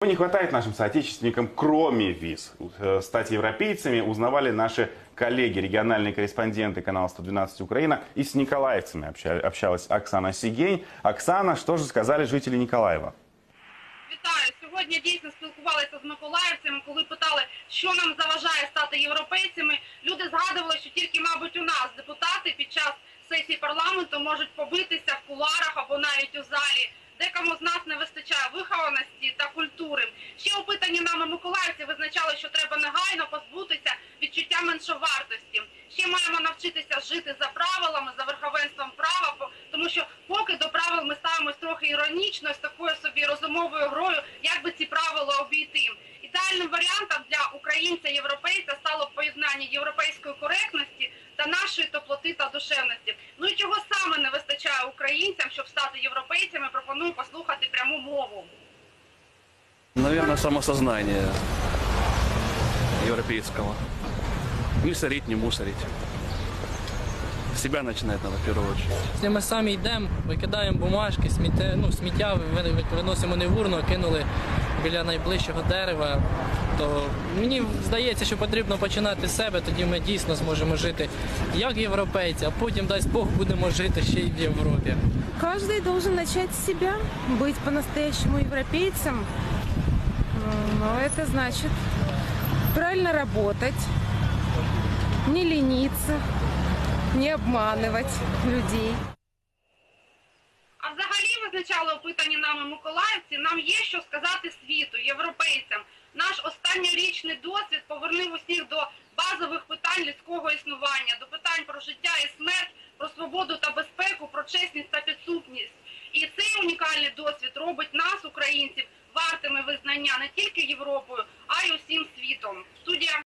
Чего не хватает нашим соотечественникам, кроме виз? Э, Стать европейцами узнавали наши коллеги, региональные корреспонденты канала 112 Украина. И с николаевцами обща- общалась Оксана Сигень. Оксана, что же сказали жители Николаева? Вітаю. Сьогодні дійсно спілкувалися з миколаївцями, коли питали, що нам заважає стати європейцями. Люди згадували, що тільки, мабуть, у нас депутати під час сесії парламенту можуть побитися в куларах або навіть у залі. Ще нами миколаївці визначали, що треба негайно позбутися відчуття меншовартості. Ще маємо навчитися жити за правилами, за верховенством права, тому що поки до правил ми ставимось трохи іронічно з такою собі розумовою грою, як би ці правила обійти. Ідеальним варіантом для українця-європейця стало б поєднання європейської коректності та нашої теплоти та душевності. Ну і чого саме не вистачає українцям, щоб стати європейцями, пропоную послухати пряму мову. Наверное, самосознание европейского. Не сорить, не мусорить. С себя начинать надо в первую очередь. Якщо ми самі йдемо, викидаємо бумажки, сміття, ну, сміття ви- виносимо не в урну, а кинули біля найближчого дерева, то мені здається, що потрібно починати з себе, тоді ми дійсно зможемо жити як європейці, а потім, дасть Бог, будемо жити ще й в Європі. Каждый должен начать с себя, быть по-настоящему европейцем. М, Но это значит правильно работать, не лениться, не обманывать людей. А взагалі визначали опитані нами миколаївці, нам є що сказати світу, європейцям. Наш останньорічний досвід повернув усіх до базових питань людського існування, до питань про життя і смерть, про свободу та безпеку, про чесність та підсупність. І цей унікальний досвід робить нас, українців, вартими визнання не тільки Європою, а й усім світом. Студія